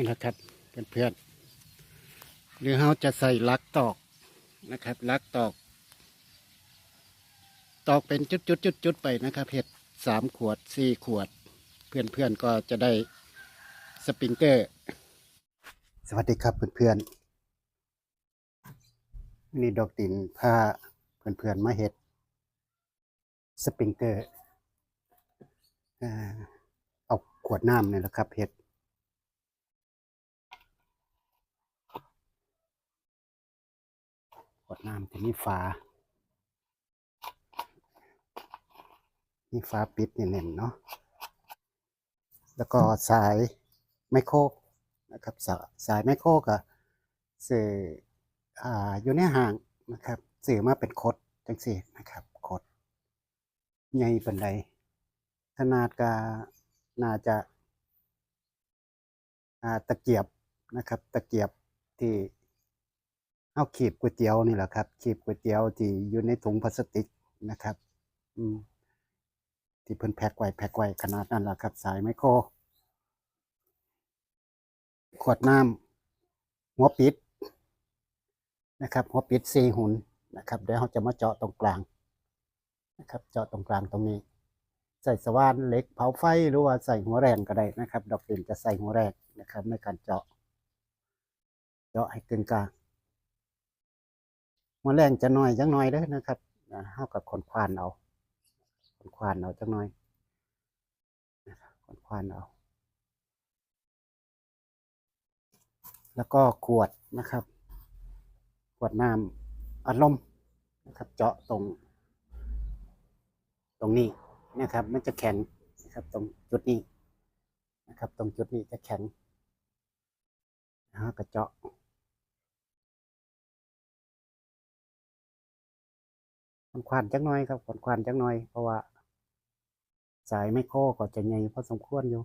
นี่นะครับเพื่อนๆหรือเราจะใส่ลักตอกนะครับลักตอก ตอกเป็นจุดๆๆๆไปนะครับเห็ดสามขวดสี่ขวด เพื่อนๆก็จะได้สปริงเกอร์ สวัสดีครับเพื่อนๆนี่ดอกดินพาเพื่อนๆมาเห็ดสปริงเกอร์อ่าเอาขวดน้ำเนี่ยแหละครับเห็ด ขวดน้ำที่มีฝามีฝาปิดเน่นๆเนาะแล้วก็สายไมโครนะครับสาสายไมโครก็สื่ออ่าอยู่ในห่างนะครับสื่อมาเป็นคดจังสี่นะครับคดใหญ่ปันใดขนาดก็น่าจะอ่าตะเกียบนะครับ ตะเกียบที่ เอาขีบก๋วยเตี๋ยวนี่แหละครับขีบก๋วยเตี๋ยวที่อยู่ในถุงพลาสติกนะครับ อืมที่เพิ่นแพ็คไว้แพ็คไว้ขนาดนั้นแหละครับ สายไมโครขวดน้ำหัวปิดนะครับหัวปิดสี่หุ่นนะครับเดี๋ยวเราจะมาเจาะตรงกลางนะครับ เจาะตรงกลางตรงนี้ ใส่สว่านเล็กเผาไฟหรือว่าใส่หัวแรงก็ได้นะครับ ดอกดินจะใส่หัวแรงนะครับในการเจาะ เจาะให้กึ่งกลาง หัวแรงจะน้อยจังน้อยเด้อนะครับอ่ากับขนควานเอาขนควานเอาจังน้อยขนควานเอา แล้วก็ขวดนะครับ ขวดน้ำอัดลมนะครับ เจาะตรง ตรงนี้นะครับ มันจะแข็งนะครับ ตรงจุดนี้นะครับ ตรงจุดนี้จะแข็งนะฮะกระเจาะ ขนควานจักหน่อยครับขนควานจักหน่อยเพราะว่า สายไม่โครก็จะใหญ่พอสมควรอยู่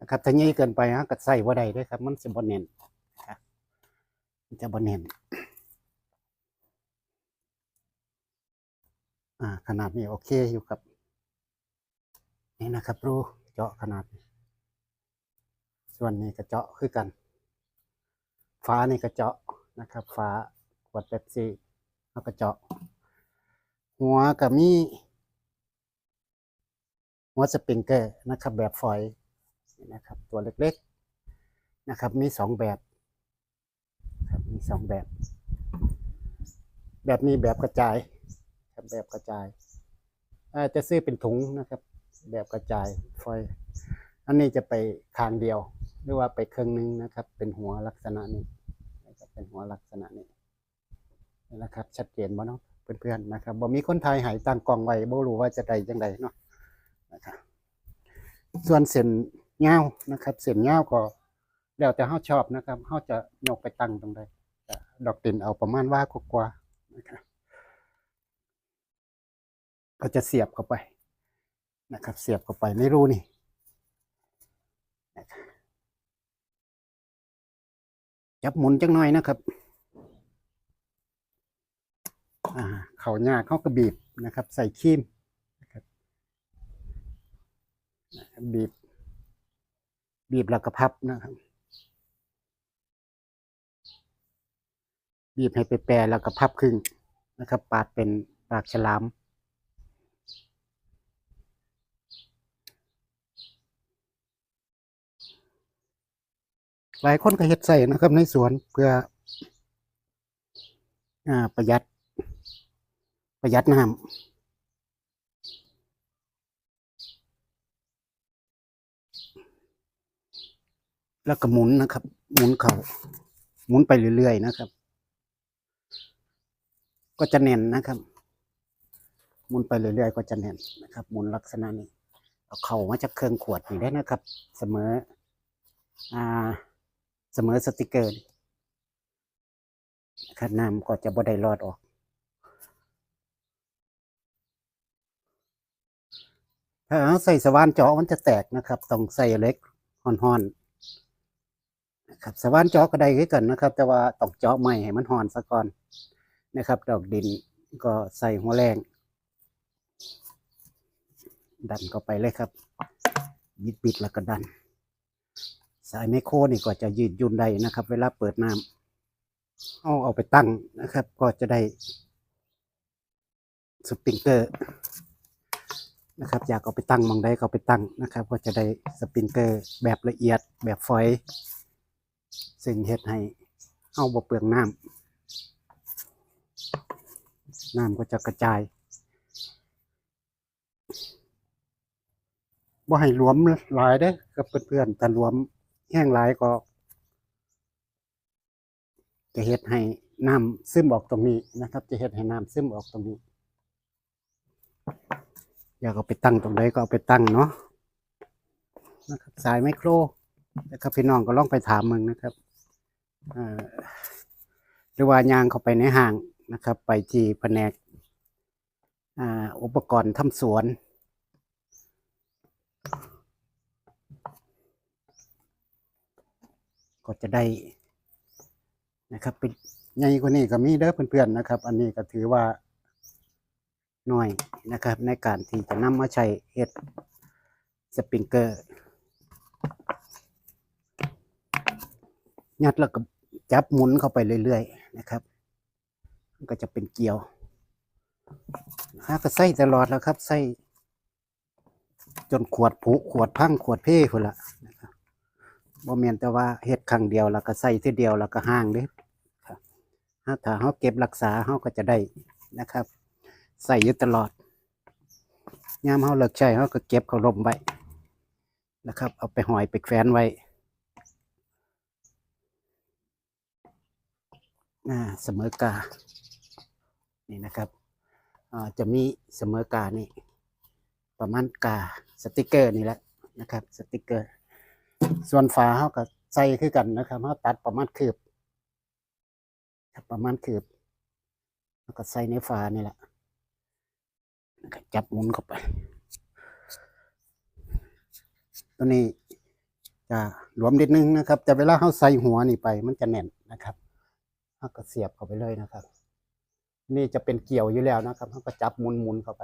นะครับถ้าใหญ่เกินไปฮะก็ใส่บ่ได้เด้วยครับ มันสิบ่แน่นมันจะบ่แน่นอ่า ขนาดนี้โอเคอยู่ครับ นี่นะครับรูเจาะขนาด ส่วนนี้ก็เจาะคือกัน ฟ้านี่ก็เจาะนะครับ ฟ้าขวดเป๊ปซี่แล้วก็เจาะ หัวกับมีหัวสปริงเกอร์นะครับ แบบฝอยนี่นะครับ ตัวเล็กๆนะครับ มีสองแบบครับมีสองแบบ แบบนี้แบบกระจายครับแบบกระจายอาจะซื้อเป็นถุงนะครับ แบบกระจายฝอย อันนี้จะไปคางเดียว หรือว่าไปเครึ่องหนึงนะครับ เป็นหัวลักษณะนี้นะครับเป็นหัวลักษณะนี้นี่นะครับ ชัดเจนบ่เนาะ เพื่อนๆนะครับบ่มีคนไทยหายตั้งกล่องไว้บ่รู้ว่าจะได้จังไดเนาะนะครับส่วนเส้นยานะครับเส้นยาก็แล้วแต่เฮาชอบนะครับเฮาจะยกไปตั้งตรงใดดอกตินเอาประมาณว่ากว่าๆนะครับก็จะเสียบเข้าไปนะครับ เสียบเข้าไปในรูนี่นะครับจับหมุนจังหน่อยนะครับ เขาหญ้าเขากระบีบนะครับ ใส่ครีมนะครับบีบ บีบแล้วก็พับนะครับ บีบให้ไปแปรแล้วก็พับครึ่งนะครับ ปาดเป็นปากฉลามหลายคนก็เฮ็ดใส่นะครับในสวนเพื่ออประหยัด ประหยัดน้ำแล้วก็หมุนนะครับ หมุนเขาหมุนไปเรื่อยๆนะครับ ก็จะแน่นนะครับ หมุนไปเรื่อยๆก็จะแน่นนะครับ หมุนลักษณะนี้เอาเข่ามาจากเครื่องขวดนี่ได้นะครับ เสมออ่าเสมอสติกเกอร์นี่นะครับน้ำก็จะบ่ได้รอดออก ถ้าเอาใส่สว่านเจาะมันจะแตกนะครับ ต้องใส่เล็กห่อนๆนะครับสว่านเจาะก็ได้คือกันนะครับ แต่ว่าต้องเจาะใหม่ให้มันห่อนซะก่อนนะครับ ดอกดินก็ใส่หัวแรงดันเข้าไปเลยครับบิดบิดแล้วก็ดัน สายไมโครนี่ก็จะยืดยุ่นได้นะครับ เวลาเปิดน้ำเอาเอาไปตั้งนะครับ ก็จะได้สปริงเกอร์ นะครับ อยากเอาไปตั้งมองใดก็ไปตั้งนะครับ ก็จะได้สปริงเกอร์แบบละเอียดแบบฝอยซึ่งเฮ็ดให้เอาบ่เปลืองน้ำน้ำก็จะกระจายบ่ให้รวมหลายเด้กับเพื่อนๆแต่รวมแห้งหลายก็จะเฮ็ดให้น้ำซึมออกตรงนี้นะครับ จะเฮ็ดให้น้ำซึมออกตรงนี้ อยากเอาไปตั้งตรงใดก็เอาไปตั้งเนาะนะครับสายไมโครนะครับพี่น้องก็ลองไปถามมึงนะครับหรือว่ายางเข้าไปในห้างนะครับ ไปที่แผนกอ่าอุปกรณ์ทำสวนก็จะได้นะครับเป็นใหญ่กว่านี้ก็มีเด้อเพื่อนๆนะครับ อันนี้ก็ถือว่า หน้อยนะครับ ในการที่จะนำมาใช้เฮ็ดสปริงเกอร์ยัดแล้วก็จับหมุนเข้าไปเรื่อยๆนะครับ มันก็จะเป็นเกลียวฮะก็ใส่ตลอดแล้วครับใส่จนขวดผุขวดพังขวดเพ่พุ่นละนะครับบ่แม่นแต่ว่าเฮ็ดครั้งเดียวแล้วก็ใส่ทีเดียวแล้วก็ห่างเด้ครับถ้าเฮาเก็บรักษาเฮาก็จะได้นะครับ ใส่อยู่ตลอดยามเฮาเลิกใช้เฮาก็เก็บเขาลมไว้นะครับ เอาไปห้อยไปแขวนไว้อ่าเสมอกา นี่นะครับอ่าจะมีเสมอกานี่ ประมาณกาสติกเกอร์นี่แหละนะครับ สติกเกอร์ ส่วนฝาเขาก็ใส่คือกันนะครับเขาตัดประมาณคืบครับประมาณคืบแล้วก็ใส่ในฝานี่แหละ ก็จับหมุนเข้าไป ตัวนี้จะหลวมนิดนึงนะครับ แต่เวลาเขาใส่หัวนี่ไป มันจะแน่นนะครับเขาก็เสียบเข้าไปเลยนะครับ นี่จะเป็นเกี่ยวอยู่แล้วนะครับเขาก็จับหมุนหมุนๆเข้าไป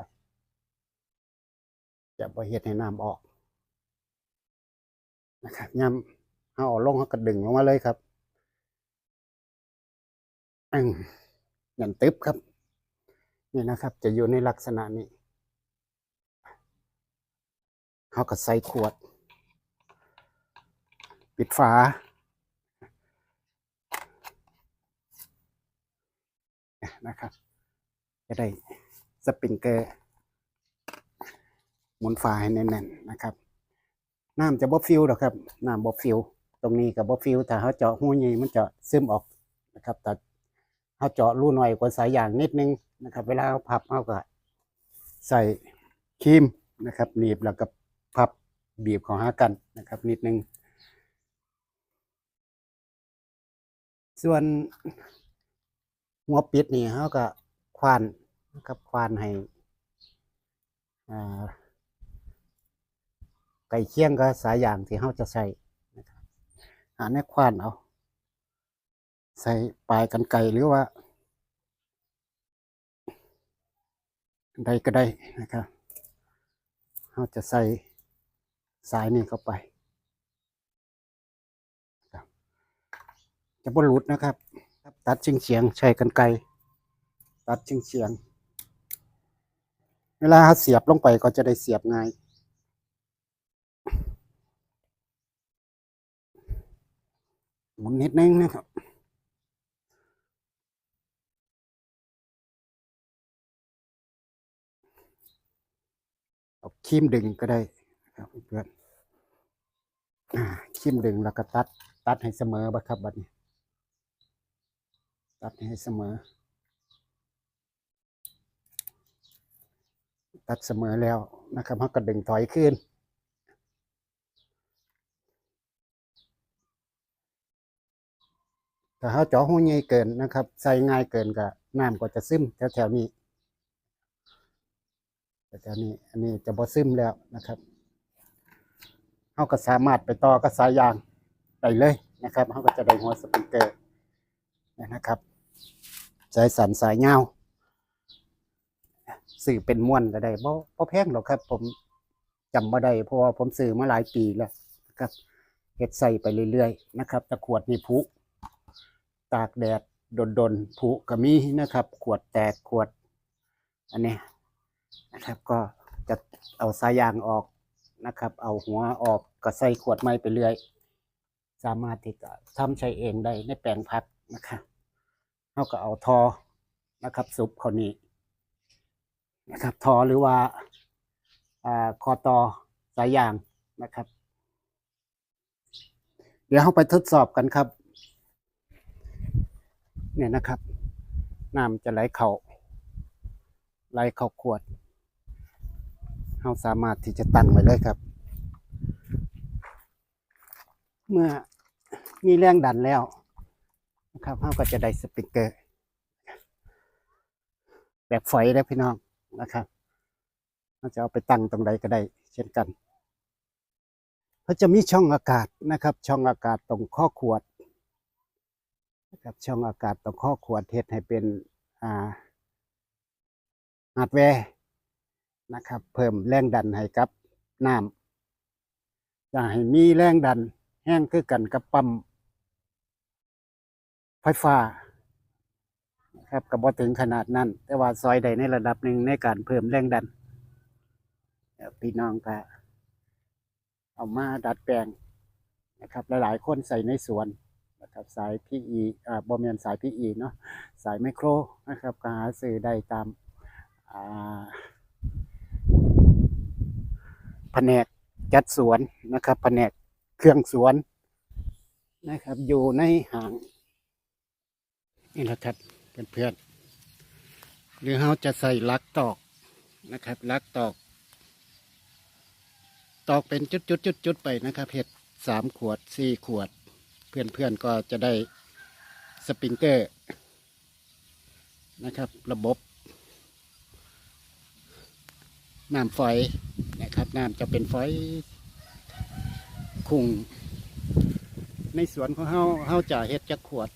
จะบ่เฮ็ดให้น้ำออกนะครับย่ำเอาออกลงเขาก็ดึงลงมาเลยครับอืมยันตึ๊บครับ นี่นะครับ จะอยู่ในลักษณะนี้เขาก็ใส่ขวด ปิดฝานะครับ จะได้สปริงเกอร์หมุนฝาให้แน่นๆนะครับน้ำจะบ่ฟิวดอกครับน้ำบ่ฟิวตรงนี้กับบ่ฟิวถ้าเขาเจาะหูใหญ่มันจะซึมออกนะครับแต่เขาเจาะรูหน่อยกว่าสายยางนิดนึง นะครับ เวลาเขาพับเขาก็ใส่ครีมนะครับหนีบแล้วก็พับบีบของหากันนะครับ นิดนึง ส่วนหัวปิดนี่เขาก็ควานนะครับควานให้ไก่เคียงก็สายอย่างที่เขาจะใส่นะครับหาในควานเอา ใส่ปลายกันไก่หรือว่า ใดก็ได้นะครับเขาจะใส่สายนี้เข้าไปจะบรหลุดนะครับ ตัดเชิงเฉียงใช้กันไกรตัดเชิงเฉียง เวลาเขาเสียบลงไปก็จะได้เสียบง่ายหมุนนิดนึงนะครับ เอา คีมดึงก็ได้ครับเพื่อนคีมดึงแล้วก็ตัด ตัดให้เสมอบัครับบัดนี้ ตัดให้เสมอ ตัดเสมอแล้วนะครับเขาก็ดึงถอยขึ้นถ้าเขาเจาะหูใหญ่เกินนะครับ ใส่ง่ายเกินก็น้ำก็จะซึมแถวๆนี้ แถวๆนี้อันนี้จะบ่ซึมแล้วนะครับเขาก็สามารถไปต่อกับสายยางได้เลยนะครับเขาก็จะได้หัวสปริงเกอร์นะครับ สายสันสายเงาสื่อเป็นม้วนก็ได้บ่บ่แพงหรอกครับ ผมจำบ่ได้เพราะว่าผมซื้อมาหลายปีแล้วนะครับเฮ็ดใส่ไปเรื่อยๆนะครับแต่ขวดนี่ผุตากแดดดนๆผุก็มีนะครับ ขวดแตกขวด อันนี้ นะครับ ก็จะเอาสายยางออกนะครับ เอาหัวออกก็ใส่ขวดไม้ไปเรื่อย สามารถที่จะทำใช้เองได้ในแปลงพักนะครับเราก็เอาทอนะครับซุปเขานี้นะครับทอหรือว่าอ่าคอตอสายยางนะครับ เดี๋ยวเราไปทดสอบกันครับ เนี่ยนะครับน้ำจะไหลเข้าไหลเข้าขวด เราสามารถที่จะตั้งไว้เลยครับ เมื่อมีแรงดันแล้วนะครับเราก็จะได้สปริงเกอร์ แบบฝอยได้วพี่น้องนะครับเราจะเอาไปตั้งตรงใดก็ได้ เช่นกันเขาจะมีช่องอากาศนะครับ ช่องอากาศตรงข้อขวดนะครับช่องอากาศตรงข้อขวดเทศให้เป็นอ่าฮาร์ดแวร์ นะครับ เพิ่มแรงดันให้กับน้ำจะให้มีแรงดันแห้งคือกันกับปั๊มไฟฟ้าครับกับบอถึงขนาดนั้น แต่ว่าซอยใดในระดับหนึ่งในการเพิ่มแรงดันพี่น้องก็เอามาดัดแปลงนะครับ หลายๆ คนใส่ในสวนนะครับ สายพีอีอ่าบอมเมนสายพีอีเนาะสายไมโครนะครับก็หาซื้อได้ตามอ่า แผนกจัดสวนนะครับ แผนกเครื่องสวนนะครับ อยู่ในห้าง นี่แหละครับเพื่อนๆหรือเราจะใส่ลักตอกนะครับ ลักตอก ตอกเป็นจุดๆๆไปนะครับเห็ดสามขวดสี่ขวด เพื่อนๆก็จะได้สปริงเกอร์นะครับ ระบบน้ำฝอย น้ำจะเป็นฝอยคุงในสวนของเฮาเฮาจะเฮ็ดจักขวด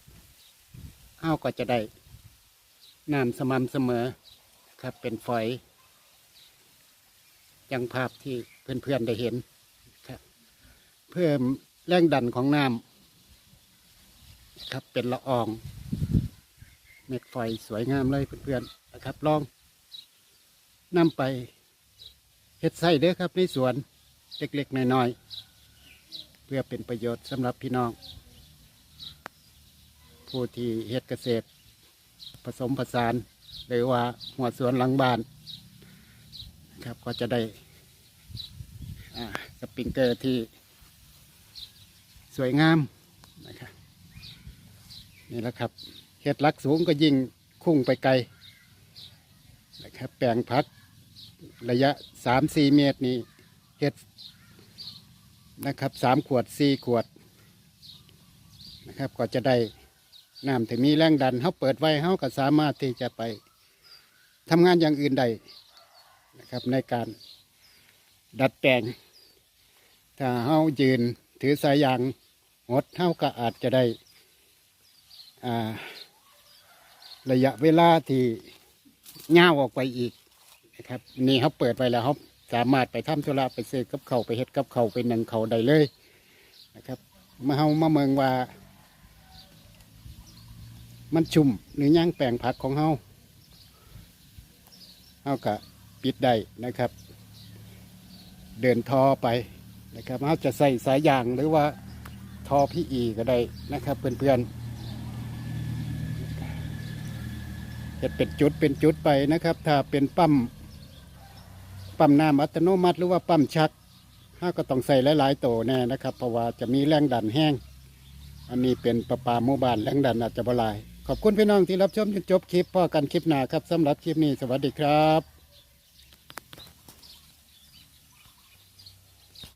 เฮาก็จะได้น้ำสม่ำเสมอครับ เป็นฝอยย่างภาพที่เพื่อนๆได้เห็นครับ เพิ่มแรงดันของน้ำครับเป็นละออง เม็ดไฟสวยงามเลยเพื่อนๆนะครับลองนำไป เฮ็ดไส้เด้อครับในสวนเล็กๆน้อยๆเพื่อเป็นประโยชน์สำหรับพี่น้อง ผู้ที่เฮ็ดเกษตร ผสมผสานหรือว่าหัวสวนหลังบ้านครับก็จะได้สปริงเกอร์ที่สวยงามนะครับนี่แหละครับเฮ็ดลักสูงก็ยิ่งคุ้งไปไกลนะครับแปลงพัก ระยะสามสี่เมตรนี่เฮ็ดนะครับสามขวดสี่ขวดนะครับก็จะได้น้ำถึงมีแรงดันเขาเปิดไว้เขาก็สามารถที่จะไปทำงานอย่างอื่นได้นะครับในการดัดแปลง ถ้าเขายืนถือสายยางหดเขาก็อาจจะได้ระยะเวลาที่ยาวออกไปอีก นะครับนี่เขาเปิดไว้แล้วเขาสามารถไปทำธุระไปซื้อกับเขาไปเฮ็ดกับเขาไปหนึ่งเขาได้เลยนะครับมาเฮามาเมืองว่า มันชุ่มหรือย่างแปลงผักของเฮาเฮาก็ปิดได้นะครับ เดินทอไปนะครับเฮาจะใส่สายยางหรือว่าทอพี่อีก็ได้นะครับเพื่อนๆจะเป็นจุดเป็นจุดไปนะครับ ถ้าเป็นปั๊ม ปั๊มน้ำอัตโนมัติหรือว่าปั๊มชักห้าก็ต้องใส่หลายๆโตแน่นะครับ เพราะว่าจะมีแรงดันแห้ง อันนี้เป็นประปาหมู่บ้านแรงดันอาจจะบลาย ขอบคุณพี่น้องที่รับชมจนจบคลิปพ่อกันคลิปหน้าครับสำหรับคลิปนี้สวัสดีครับ